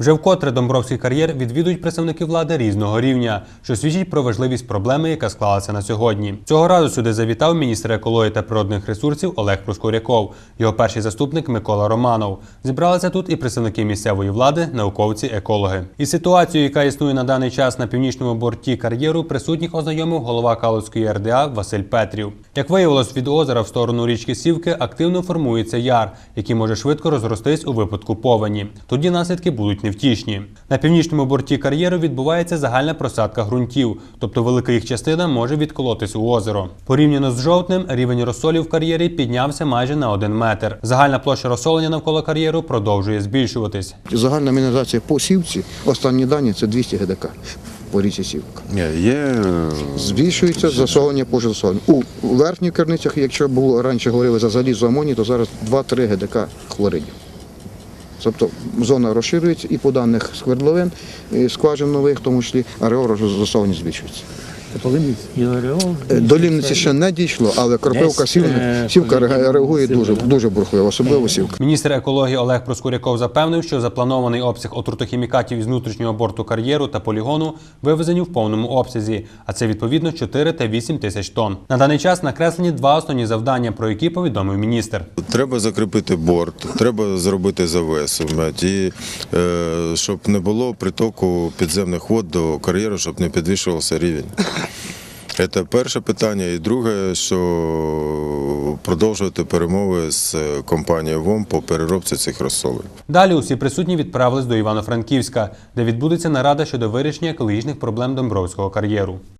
Вже вкотре Домбровський кар'єр відвідують представники влади різного рівня, що свідчить про важливість проблеми, яка склалася на сьогодні. Цього разу сюди завітав міністр екології та природних ресурсів Олег Проскуряков, його перший заступник Микола Романов. Зібралися тут і представники місцевої влади, науковці, екологи. І ситуацію, яка існує на даний час на північному борті кар'єру, присутніх ознайомив голова Калуської РДА Василь Петрів. Як виявилось, від озера в сторону річки Сівки активно формується яр, який може швидко розростись у випадку повені. Тоді наслідки будуть невтішні. На північному борті кар'єру відбувається загальна просадка ґрунтів, тобто велика їх частина може відколотись у озеро. Порівняно з жовтнем, рівень розсолів в кар'єрі піднявся майже на один метр. Загальна площа розсолення навколо кар'єру продовжує збільшуватись. Загальна мінералізація по сівці, останні дані це 200 ГДК по річці Сівка. Ні, є е, Збільшується засолення по засоленню. У верхніх керницях, якщо було раніше говорили за залізо амоній, то зараз 2-3 ГДК хлоридів. Тобто зона розширюється і по даних сквердловин, скважин нових, в тому числі ареол засолення збільшується. Е, До Лівниці ще не дійшло, але кропивка сівка, е, сівка реагує дуже, дуже бурхливо, особливо сівка. Міністр екології Олег Проскуряков запевнив, що запланований обсяг отрутохімікатів із внутрішнього борту кар'єру та полігону вивезені в повному обсязі, а це відповідно 4 та 8 тисяч тонн. На даний час накреслені два основні завдання, про які повідомив міністр. треба закріпити борт, треба зробити завес, вмять, і е, щоб не було притоку підземних вод до кар'єру, щоб не підвищувався рівень. Це перше питання. І друге, що продовжувати перемови з компанією ВОМ по переробці цих розсолів. Далі усі присутні відправились до Івано-Франківська, де відбудеться нарада щодо вирішення екологічних проблем Домбровського кар'єру.